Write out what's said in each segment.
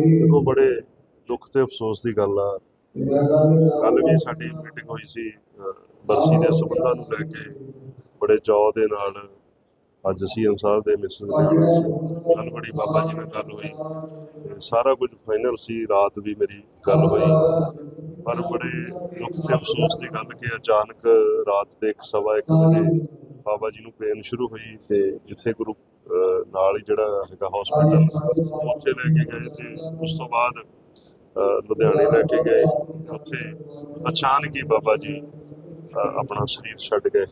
ਦੇਖੋ ਬੜੇ ਦੁੱਖ ਤੇ ਅਫਸੋਸ ਦੀ ਗੱਲ ਆ। ਕੱਲ ਵੀ ਸਾਡੀ ਮੀਟਿੰਗ ਹੋਈ ਸੀ ਬਰਸੀ ਦੇ ਸਬੰਧਾਂ ਨੂੰ ਲੈ ਕੇ ਬੜੇ ਚਾਅ ਦੇ ਨਾਲ ਅੱਜ ਸੀਐਮ ਸਾਹਿਬ ਦੇ ਮਿਸਿਸ ਨਾਲ ਬੜੀ, ਬਾਬਾ ਜੀ ਨਾਲ ਗੱਲ ਹੋਈ। ਸਾਰਾ ਕੁਝ ਫਾਈਨਲ ਸੀ, ਰਾਤ ਵੀ ਮੇਰੀ ਗੱਲ ਹੋਈ। ਪਰ ਬੜੇ ਦੁੱਖ ਤੇ ਅਫਸੋਸ ਦੀ ਗੱਲ ਕਿ ਅਚਾਨਕ ਰਾਤ ਦੇ 1:30 ਵਜੇ ਬਾਬਾ ਜੀ ਨੂੰ ਪੇਨ ਸ਼ੁਰੂ ਹੋਈ ਤੇ ਜਿੱਥੇ ਗੁਰੂ ਨਾਲ ਹੀ ਜਿਹੜਾ ਹੈਗਾ ਹਸਪੀਟਲ ਉੱਥੇ ਲੈ ਕੇ ਗਏ ਤੇ ਉਸ ਤੋਂ ਬਾਅਦ ਲੁਧਿਆਣੇ ਲੈ ਕੇ ਗਏ। ਉੱਥੇ ਅਚਾਨਕ ਹੀ ਬਾਬਾ ਜੀ ਆਪਣਾ ਸਰੀਰ ਛੱਡ ਗਏ।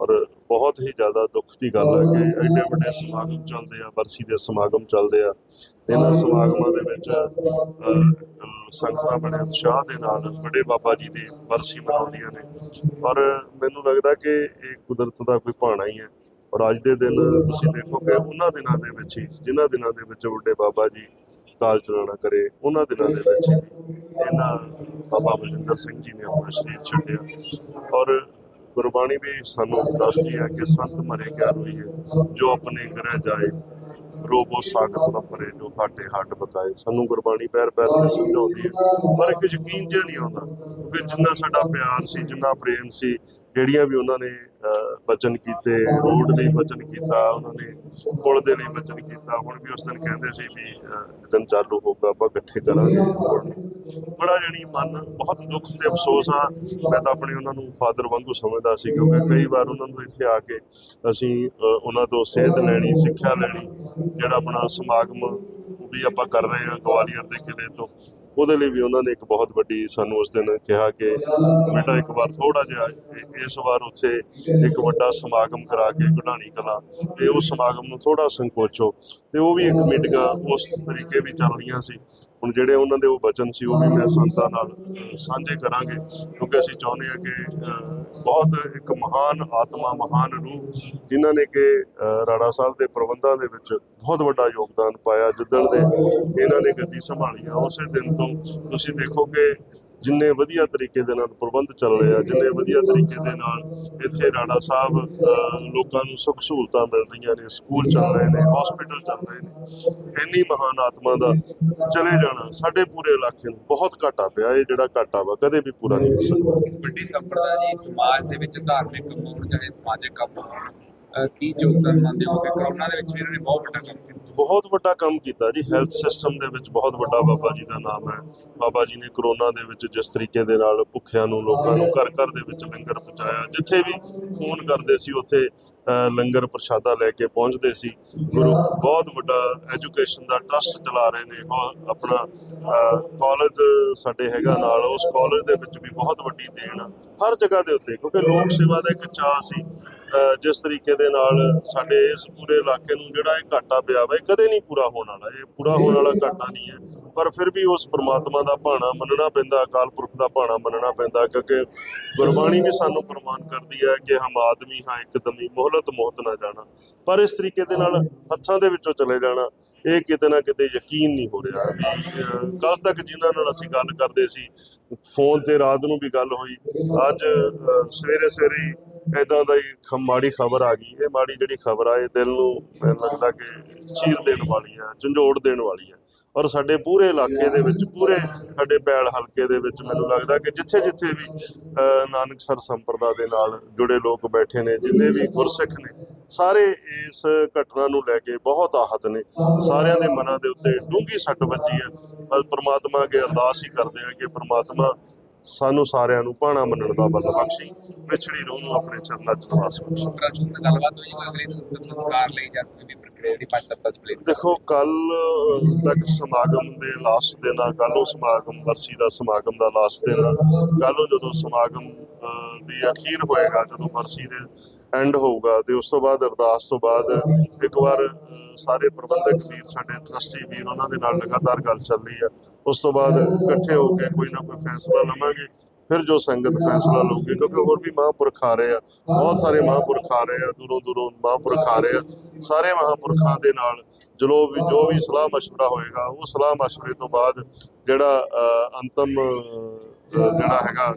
ਔਰ ਬਹੁਤ ਹੀ ਜ਼ਿਆਦਾ ਦੁੱਖ ਦੀ ਗੱਲ ਹੈ ਕਿ ਐਡੇ ਵੱਡੇ ਸਮਾਗਮ ਚੱਲਦੇ ਆ, ਬਰਸੀ ਦੇ ਸਮਾਗਮ ਚੱਲਦੇ ਆ। ਇਹਨਾਂ ਸਮਾਗਮਾਂ ਦੇ ਵਿੱਚ ਸੰਗਤਾਂ ਬੜੇ ਉਤਸ਼ਾਹ ਦੇ ਨਾਲ ਬੜੇ ਬਾਬਾ ਜੀ ਦੀ ਬਰਸੀ ਮਨਾਉਂਦੀਆਂ ਨੇ। ਔਰ ਮੈਨੂੰ ਲੱਗਦਾ ਕਿ ਇਹ ਕੁਦਰਤ ਦਾ ਕੋਈ ਭਾਣਾ ਹੀ ਹੈ। ਔਰ ਅੱਜ ਦੇ ਦਿਨ ਤੁਸੀਂ ਦੇਖੋਗੇ, ਉਹਨਾਂ ਦਿਨਾਂ ਦੇ ਵਿੱਚ ਹੀ, ਜਿਨ੍ਹਾਂ ਦਿਨਾਂ ਦੇ ਵਿੱਚ ਵੱਡੇ ਬਾਬਾ ਜੀ ਕਾਲ ਚਲਾਣਾ ਕਰੇ, ਉਹਨਾਂ ਦਿਨਾਂ ਦੇ ਵਿੱਚ ਇਹਨਾਂ ਬਾਬਾ ਬਲਜਿੰਦਰ ਸਿੰਘ ਜੀ ਨੇ ਆਪਣਾ ਸਰੀਰ ਛੱਡਿਆ। ਔਰ ਗੁਰਬਾਣੀ ਵੀ ਸਾਨੂੰ ਦੱਸਦੀ ਹੈ ਕਿ ਸੰਤ ਮਰੇ ਕਿਆ ਰੋਈ ਹੈ ਜੋ ਆਪਣੇ ਘਰ ਜਾਏ ਰੋਬੋ ਸਾਗਤ ਤਪਰੇ ਜੋ ਹਾਟੇ ਹੱਟ ਬਕਾਏ। ਸਾਨੂੰ ਗੁਰਬਾਣੀ ਪੈਰ ਪੈਰ ਤੇ ਸਮਝਾਉਂਦੀ ਹੈ, ਪਰ ਇੱਕ ਯਕੀਨ ਜਿਹਾ ਨਹੀਂ ਆਉਂਦਾ ਕਿ ਜਿੰਨਾ ਸਾਡਾ ਪਿਆਰ ਸੀ, ਜਿੰਨਾ ਪ੍ਰੇਮ ਸੀ ਜਿਹੜੀਆਂ ਵੀ ਉਹਨਾਂ ਨੇ ਬਚਨ ਕੀਤੇ ਰੋਡ ਲਈ ਬਚਨ ਕੀਤਾ ਉਹਨਾਂ ਨੇ ਪੁਲ ਦੇ ਲਈ ਬਚਨ ਕੀਤਾ ਹੁਣ ਵੀ ਉਸ ਦਿਨ ਕਹਿੰਦੇ ਸੀ ਵੀ ਅਹ, ਚਾਲੂ ਹੋਊਗਾ ਆਪਾਂ ਇਕੱਠੇ ਕਰਾਂਗੇ ਬੜਾ ਜਿਹੜੀ ਮਨ ਬਹੁਤ ਦੁੱਖ ਤੇ ਅਫਸੋਸ ਆ। ਮੈਂ ਤਾਂ ਆਪਣੇ ਉਹਨਾਂ ਨੂੰ ਫਾਦਰ ਵਾਂਗੂ ਸਮਝਦਾ ਸੀ ਕਿਉਂਕਿ ਕਈ ਵਾਰ ਉਹਨਾਂ ਨੂੰ ਇੱਥੇ ਆ ਕੇ ਅਸੀਂ ਉਹਨਾਂ ਤੋਂ ਸੇਧ ਲੈਣੀ ਸਿੱਖਿਆ ਲੈਣੀ ਜਿਹੜਾ ਆਪਣਾ ਸਮਾਗਮ ਵੀ ਆਪਾਂ ਕਰ ਰਹੇ ਹਾਂ ਗਵਾਲੀਅਰ ਦੇ ਕਿਲੇ ਤੋਂ। ਉਹਦੇ ਲਈ ਵੀ ਉਹਨਾਂ ਨੇ ਇੱਕ ਬਹੁਤ ਵੱਡੀ ਸਾਨੂੰ ਉਸ ਦਿਨ ਕਿਹਾ ਕਿ ਬੇਟਾ ਇੱਕ ਵਾਰ ਥੋੜਾ ਜਿਹਾ ਇਸ ਵਾਰ ਉੱਥੇ ਇੱਕ ਵੱਡਾ ਸਮਾਗਮ ਕਰਾ ਕੇ ਕਢਾਣੀ ਕਲਾ। ਤੇ ਉਸ ਸਮਾਗਮ ਨੂੰ ਥੋੜਾ ਸੰਕੋਚੋ। ਤੇ ਉਹ ਵੀ ਇੱਕ ਮੀਟਿੰਗਾਂ ਉਸ ਤਰੀਕੇ ਵੀ ਚੱਲ ਰਹੀਆਂ ਸੀ। ਹੁਣ ਜਿਹੜੇ ਉਹਨਾਂ ਦੇ ਉਹ ਬਚਨ ਸੀ, ਉਹ ਵੀ ਮੈਂ ਸੰਤਾਂ ਨਾਲ ਸਾਂਝੇ ਕਰਾਂਗੇ, ਕਿਉਂਕਿ ਅਸੀਂ ਚਾਹੁੰਦੇ ਹਾਂ ਕਿ ਬਹੁਤ ਇੱਕ ਮਹਾਨ ਆਤਮਾ, ਮਹਾਨ ਰੂਹ, ਜਿਨ੍ਹਾਂ ਨੇ ਕਿ ਰਾੜਾ ਸਾਹਿਬ ਦੇ ਪ੍ਰਬੰਧਾਂ ਦੇ ਵਿੱਚ ਬਹੁਤ ਵੱਡਾ ਯੋਗਦਾਨ ਪਾਇਆ, ਜਿੱਦਣ ਦੇ ਇਹਨਾਂ ਨੇ ਗੱਦੀ ਸੰਭਾਲੀ ਆ, ਉਸੇ ਦਿਨ ਤੋਂ ਤੁਸੀਂ ਦੇਖੋਗੇ ਜਿੰਨੇ ਵਧੀਆ ਤਰੀਕੇ ਦੇ ਨਾਲ ਪ੍ਰਬੰਧ ਚੱਲ ਰਿਹਾ ਜਿੰਨੇ ਵਧੀਆ ਤਰੀਕੇ ਦੇ ਨਾਲ ਇੱਥੇ ਰਾੜਾ ਸਾਹਿਬ ਲੋਕਾਂ ਨੂੰ ਸੁੱਖ ਸਹੂਲਤਾਂ ਮਿਲ ਰਹੀਆਂ ਨੇ, ਸਕੂਲ ਚੱਲ ਰਹੇ ਨੇ ਹਸਪੀਟਲ ਚੱਲ ਰਹੇ ਨੇ, ਇੰਨੀ ਮਹਾਨ ਆਤਮਾ ਦਾ ਚਲੇ ਜਾਣਾ ਸਾਡੇ ਪੂਰੇ ਇਲਾਕੇ ਨੂੰ ਬਹੁਤ ਘਾਟਾ ਪਿਆ, ਇਹ ਜਿਹੜਾ ਘਾਟਾ ਵਾ, ਕਦੇ ਵੀ ਪੂਰਾ ਨਹੀਂ ਹੋ ਸਕਦਾ। ਵੱਡੀ ਸੰਪਰਦਾ ਜੀ ਸਮਾਜ ਦੇ ਵਿੱਚ ਧਾਰਮਿਕ ਕੰਮ ਹੋਣ ਚਾਹੇ ਸਮਾਜਿਕ ਕੰਮ ਹੋਣ ਕੀ ਯੋਗਦਾਨ ਮੰਨਦੇ ਹੋ? ਕਿ ਕਰੋਨਾ ਦੇ ਵਿੱਚ ਵੀ ਇਹਨਾਂ ਨੇ ਬਹੁਤ ਵੱਡਾ ਕੰਮ ਕੀਤਾ। ਬਹੁਤ ਵੱਡਾ ਕੰਮ ਕੀਤਾ ਜੀ ਹੈਲਥ ਸਿਸਟਮ ਦੇ ਵਿੱਚ ਬਹੁਤ ਵੱਡਾ ਬਾਬਾ ਜੀ ਦਾ ਨਾਮ ਹੈ। ਬਾਬਾ ਜੀ ਨੇ ਕਰੋਨਾ ਦੇ ਵਿੱਚ ਜਿਸ ਤਰੀਕੇ ਦੇ ਨਾਲ ਭੁੱਖਿਆਂ ਨੂੰ, ਲੋਕਾਂ ਨੂੰ ਘਰ ਘਰ ਦੇ ਵਿੱਚ ਲੰਗਰ ਪਹੁੰਚਾਇਆ। ਜਿੱਥੇ ਵੀ ਫੋਨ ਕਰਦੇ ਸੀ, ਉੱਥੇ ਲੰਗਰ ਪ੍ਰਸ਼ਾਦਾ ਲੈ ਕੇ ਪਹੁੰਚਦੇ ਸੀ। ਗੁਰੂ ਬਹੁਤ ਵੱਡਾ ਐਜੂਕੇਸ਼ਨ ਦਾ ਟਰਸਟ ਚਲਾ ਰਹੇ ਨੇ। ਆਪਣਾ ਕਾਲਜ ਸਾਡੇ ਹੈਗਾ ਨਾਲ, ਉਸ ਕਾਲਜ ਦੇ ਵਿੱਚ ਵੀ ਬਹੁਤ ਵੱਡੀ ਦੇਣ ਆ ਹਰ ਜਗ੍ਹਾ ਦੇ ਉੱਤੇ। ਕਿਉਂਕਿ ਲੋਕ ਸੇਵਾ ਦਾ ਇੱਕ ਚਾਅ ਸੀ। ਜਿਸ ਤਰੀਕੇ ਦੇ ਨਾਲ ਸਾਡੇ ਇਸ ਪੂਰੇ ਇਲਾਕੇ ਨੂੰ ਜਿਹੜਾ ਇਹ ਘਾਟਾ ਪਿਆ ਵਾ, ਇਹ ਕਦੇ ਨਹੀਂ ਪੂਰਾ ਹੋਣ ਵਾਲਾ, ਇਹ ਪੂਰਾ ਹੋਣ ਵਾਲਾ ਘਾਟਾ ਨਹੀਂ ਹੈ। ਪਰ ਫਿਰ ਵੀ ਉਸ ਪ੍ਰਮਾਤਮਾ ਦਾ ਭਾਣਾ ਮੰਨਣਾ ਪੈਂਦਾ, ਅਕਾਲ ਪੁਰਖ ਦਾ ਭਾਣਾ ਮੰਨਣਾ ਪੈਂਦਾ, ਕਿਉਂਕਿ ਗੁਰਬਾਣੀ ਵੀ ਸਾਨੂੰ ਪ੍ਰਮਾਨ ਕਰਦੀ ਹੈ ਕਿ ਹਮ ਆਦਮੀ ਹਾਂ ਇੱਕਦਮੀ ਮੋਹਲਤ ਮੋਹਤ ਨਾ ਜਾਣਾ। ਪਰ ਇਸ ਤਰੀਕੇ ਦੇ ਨਾਲ ਹੱਥਾਂ ਦੇ ਵਿੱਚੋਂ ਚਲੇ ਜਾਣਾ, ਇਹ ਕਿਤੇ ਨਾ ਕਿਤੇ ਯਕੀਨ ਨਹੀਂ ਹੋ ਰਿਹਾ। ਵੀ ਕੱਲ ਤੱਕ ਜਿਨ੍ਹਾਂ ਨਾਲ ਅਸੀਂ ਗੱਲ ਕਰਦੇ ਸੀ, ਫੋਨ ਤੇ ਰਾਤ ਨੂੰ ਵੀ ਗੱਲ ਹੋਈ, ਅੱਜ ਸਵੇਰੇ ਸਵੇਰੇ ਇਦਾਂ ਦਾ ਹੀ ਮਾੜੀ ਖਬਰ ਆ ਗਈ। ਇਹ ਮਾੜੀ ਜਿਹੜੀ ਖਬਰ ਆ ਇਹ ਦਿਲ ਨੂੰ ਮੈਨੂੰ ਲੱਗਦਾ ਕਿ ਚੀਰ ਦੇਣ ਵਾਲੀ ਆ ਝੰਜੋੜ ਦੇਣ ਵਾਲੀ ਆ। ਔਰ ਸਾਡੇ ਪੂਰੇ ਇਲਾਕੇ ਦੇ ਵਿੱਚ ਪੂਰੇ ਸਾਡੇ ਪੈਲ ਹਲਕੇ ਦੇ ਵਿੱਚ ਮੈਨੂੰ ਲੱਗਦਾ ਕਿ ਜਿੱਥੇ ਜਿੱਥੇ ਵੀ ਅਹ, ਨਾਨਕਸਰ ਸੰਪਰਦਾ ਦੇ ਨਾਲ ਜੁੜੇ ਲੋਕ ਬੈਠੇ ਨੇ ਜਿੰਨੇ ਵੀ ਗੁਰਸਿੱਖ ਨੇ ਸਾਰੇ ਇਸ ਘਟਨਾ ਨੂੰ ਲੈ ਕੇ ਬਹੁਤ ਆਹਤ ਨੇ। ਸਾਰਿਆਂ ਦੇ ਮਨਾਂ ਦੇ ਉੱਤੇ ਡੂੰਘੀ ਸੱਟ ਵੱਜੀ ਹੈ ਬਸ ਪ੍ਰਮਾਤਮਾ ਅੱਗੇ ਅਰਦਾਸ ਹੀ ਕਰਦੇ ਹਾਂ ਕਿ ਪ੍ਰਮਾਤਮਾ ਸਾਨੂੰ ਸਾਰਿਆਂ ਨੂੰ ਭਾਣਾ ਮੰਨਣ ਦਾ ਬਲ ਬਖਸ਼ੀ ਵਿਛੜੀ ਰੂਹ ਨੂੰ ਆਪਣੇ ਚਰਨਾਂ 'ਚ ਨਿਵਾਸ ਬਖਸ਼ੀ। ਰਾਸ਼ਟਰ ਨਾਲ ਗੱਲਬਾਤ ਹੋਈ ਕੋਈ ਅਗਲੇ ਅੰਤਿਮ ਸੰਸਕਾਰ ਲਈ ਜਾਂ ਕੋਈ ਵੀ ਪ੍ਰਕਿਰਿਆ ਜਿਹੜੀ ਪੰਜ ਚ ਪਲੇ ਦੇਖੋ ਕੱਲ ਤੱਕ ਸਮਾਗਮ ਦੇ ਲਾਸਟ ਦਿਨ ਆ ਕੱਲ ਨੂੰ ਸਮਾਗਮ ਬਰਸੀ ਦਾ ਸਮਾਗਮ ਦਾ ਲਾਸਟ ਦਿਨ ਆ। ਕੱਲ ਨੂੰ ਜਦੋਂ ਸਮਾਗਮ ਦੀ ਅਖੀਰ ਹੋਏਗਾ ਜਦੋਂ ਬਰਸੀ ਦੇ ਐਂਡ ਹੋਊਗਾ ਤੇ ਉਸ ਤੋਂ ਬਾਅਦ ਅਰਦਾਸ ਤੋਂ ਬਾਅਦ ਇੱਕ ਵਾਰ ਅਹ, ਸਾਰੇ ਪ੍ਰਬੰਧਕ ਵੀਰ ਸਾਡੇ ਟਰਸਟੀ ਵੀਰ ਉਹਨਾਂ ਦੇ ਨਾਲ ਲਗਾਤਾਰ ਗੱਲ ਚੱਲ ਰਹੀ ਆ ਉਸ ਤੋਂ ਬਾਅਦ ਇਕੱਠੇ ਹੋ ਕੇ ਕੋਈ ਨਾ ਕੋਈ ਫੈਸਲਾ ਲਵਾਂਗੇ ਫਿਰ ਜੋ ਸੰਗਤ ਫੈਸਲਾ ਲਊਗੀ ਕਿਉਂਕਿ ਹੋਰ ਵੀ ਮਹਾਂਪੁਰਖ ਆ ਰਹੇ ਆ ਬਹੁਤ ਸਾਰੇ ਮਹਾਂਪੁਰਖ ਆ ਰਹੇ ਆ ਦੂਰੋਂ ਦੂਰੋਂ ਮਹਾਂਪੁਰਖ ਆ ਰਹੇ ਆ ਸਾਰੇ ਮਹਾਂਪੁਰਖਾਂ ਦੇ ਨਾਲ ਜੋ ਵੀ ਜੋ ਵੀ ਸਲਾਹ مشورہ ਹੋਏਗਾ ਉਹ ਸਲਾਹ مشورے ਤੋਂ ਬਾਅਦ ਜਿਹੜਾ ਅਹ, ਅੰਤਮ ਅਹ, ਜਿਹੜਾ ਹੈਗਾ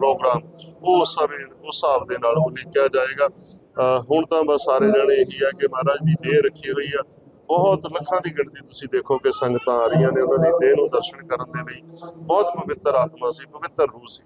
ਪ੍ਰੋਗਰਾਮ ਉਹ ਉਸ ਸਮੇਂ ਉਸ ਹਿਸਾਬ ਦੇ ਨਾਲ ਉਹ ਲਿਖਿਆ ਜਾਏਗਾ। ਅਹ, ਹੁਣ ਤਾਂ ਬਸ ਸਾਰੇ ਜਣੇ ਇਹੀ ਆ ਕਿ ਮਹਾਰਾਜ ਦੀ ਦੇਹ ਰੱਖੀ ਹੋਈ ਆ। ਬਹੁਤ ਲੱਖਾਂ ਦੀ ਗਿਣਤੀ ਤੁਸੀਂ ਦੇਖੋ ਕਿ ਸੰਗਤਾਂ ਆ ਰਹੀਆਂ ਨੇ ਉਹਨਾਂ ਦੀ ਦੇਹ ਨੂੰ ਦਰਸ਼ਨ ਕਰਨ ਦੇ ਲਈ। ਬਹੁਤ ਪਵਿੱਤਰ ਆਤਮਾ ਸੀ ਪਵਿੱਤਰ ਰੂਹ ਸੀ।